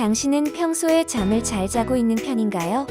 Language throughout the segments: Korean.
당신은 평소에 잠을 잘 자고 있는 편인가요?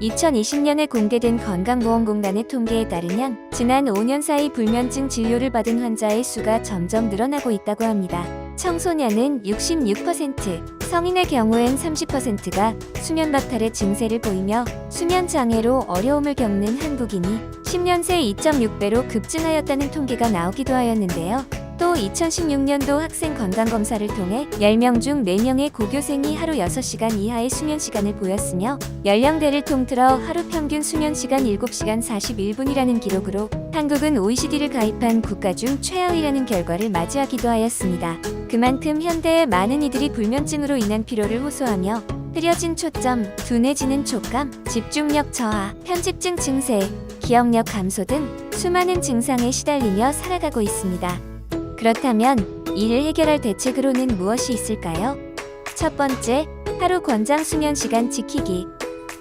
2020년에 공개된 건강보험공단의 통계에 따르면 지난 5년 사이 불면증 진료를 받은 환자의 수가 점점 늘어나고 있다고 합니다. 청소년은 66%, 성인의 경우엔 30%가 수면 박탈의 증세를 보이며 수면 장애로 어려움을 겪는 한국인이 10년 새 2.6배로 급증하였다는 통계가 나오기도 하였는데요. 또 2016년도 학생 건강검사를 통해 10명 중 4명의 고교생이 하루 6시간 이하의 수면 시간을 보였으며 연령대를 통틀어 하루 평균 수면 시간 7시간 41분이라는 기록으로 한국은 OECD를 가입한 국가 중 최하위라는 결과를 맞이하기도 하였습니다. 그만큼 현대의 많은 이들이 불면증으로 인한 피로를 호소하며 흐려진 초점, 둔해지는 촉감, 집중력 저하, 편집증 증세, 기억력 감소 등 수많은 증상에 시달리며 살아가고 있습니다. 그렇다면 이를 해결할 대책으로는 무엇이 있을까요? 첫 번째, 하루 권장 수면 시간 지키기.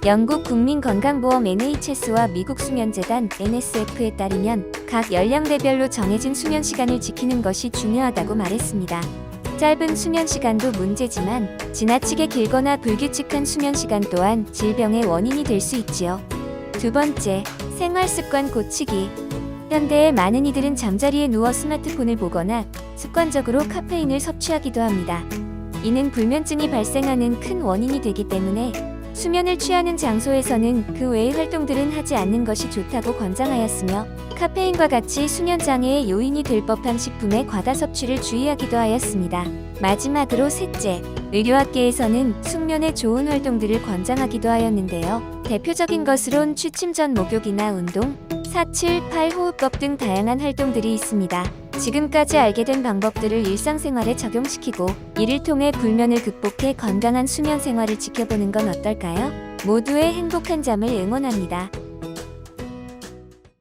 영국 국민건강보험 NHS와 미국 수면재단 NSF에 따르면 각 연령대별로 정해진 수면 시간을 지키는 것이 중요하다고 말했습니다. 짧은 수면 시간도 문제지만 지나치게 길거나 불규칙한 수면 시간 또한 질병의 원인이 될 수 있지요. 두 번째, 생활 습관 고치기. 현대의 많은 이들은 잠자리에 누워 스마트폰을 보거나 습관적으로 카페인을 섭취하기도 합니다. 이는 불면증이 발생하는 큰 원인이 되기 때문에 수면을 취하는 장소에서는 그 외의 활동들은 하지 않는 것이 좋다고 권장하였으며 카페인과 같이 수면 장애의 요인이 될 법한 식품의 과다 섭취를 주의하기도 하였습니다. 마지막으로 셋째, 의료학계에서는 숙면에 좋은 활동들을 권장하기도 하였는데요. 대표적인 것으론 취침 전 목욕이나 운동, 478 호흡법 등 다양한 활동들이 있습니다. 지금까지 알게 된 방법들을 일상생활에 적용시키고 이를 통해 불면을 극복해 건강한 수면 생활을 지켜보는 건 어떨까요? 모두의 행복한 잠을 응원합니다.